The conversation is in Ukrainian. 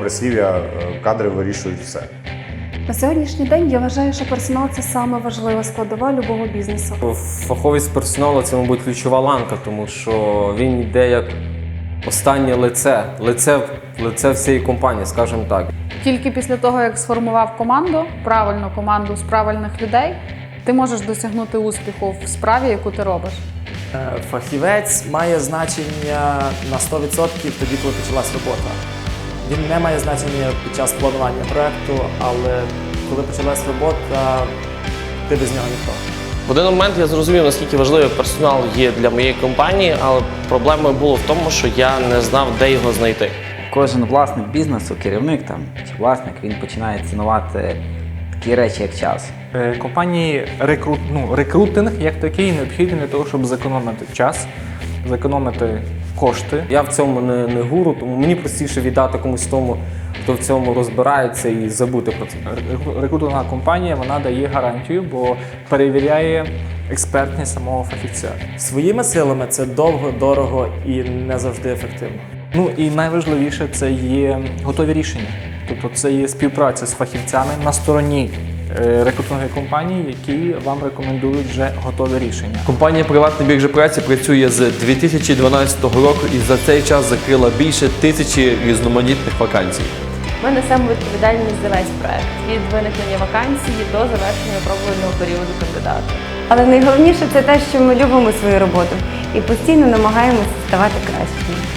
прислів'я е, кадри вирішують все. На сьогоднішній день я вважаю, що персонал це саме важлива складова любого бізнесу. Фаховість персоналу це, мабуть, ключова ланка, тому що він йде як останнє лице, лице, лице всієї компанії, скажімо так. Тільки після того, як сформував команду, правильну команду з правильних людей, ти можеш досягнути успіху в справі, яку ти робиш. Е, Фахівець має значення на 100% тоді, коли почалась робота. Він не має значення під час планування проекту, але коли почалась робота, ти без нього ніхто. В один момент я зрозумів, наскільки важливий персонал є для моєї компанії, але проблемою було в тому, що я не знав, де його знайти. Кожен власник бізнесу, керівник там чи власник, він починає цінувати такі речі, як час. Е, Компанії рекрут, ну, рекрутинг як такий необхідний для того, щоб зекономити час, зекономити кошти. Я в цьому не, не гуру, тому мені простіше віддати комусь тому, хто в цьому розбирається і забути про це. Рекру- компанія вона дає гарантію, бо перевіряє експертність самого фахівця. Своїми силами це довго, дорого і не завжди ефективно. Ну і найважливіше це є готові рішення. Тобто це є співпраця з фахівцями на стороні е, рекрутингової компанії, які вам рекомендують вже готові рішення. Компанія Приватна біржа праці працює з 2012 року і за цей час закрила більше тисячі різноманітних вакансій. Ми несемо відповідальність за весь проект від виникнення вакансії до завершення опробувального періоду кандидата. Але найголовніше це те, що ми любимо свою роботу і постійно намагаємося ставати кращими.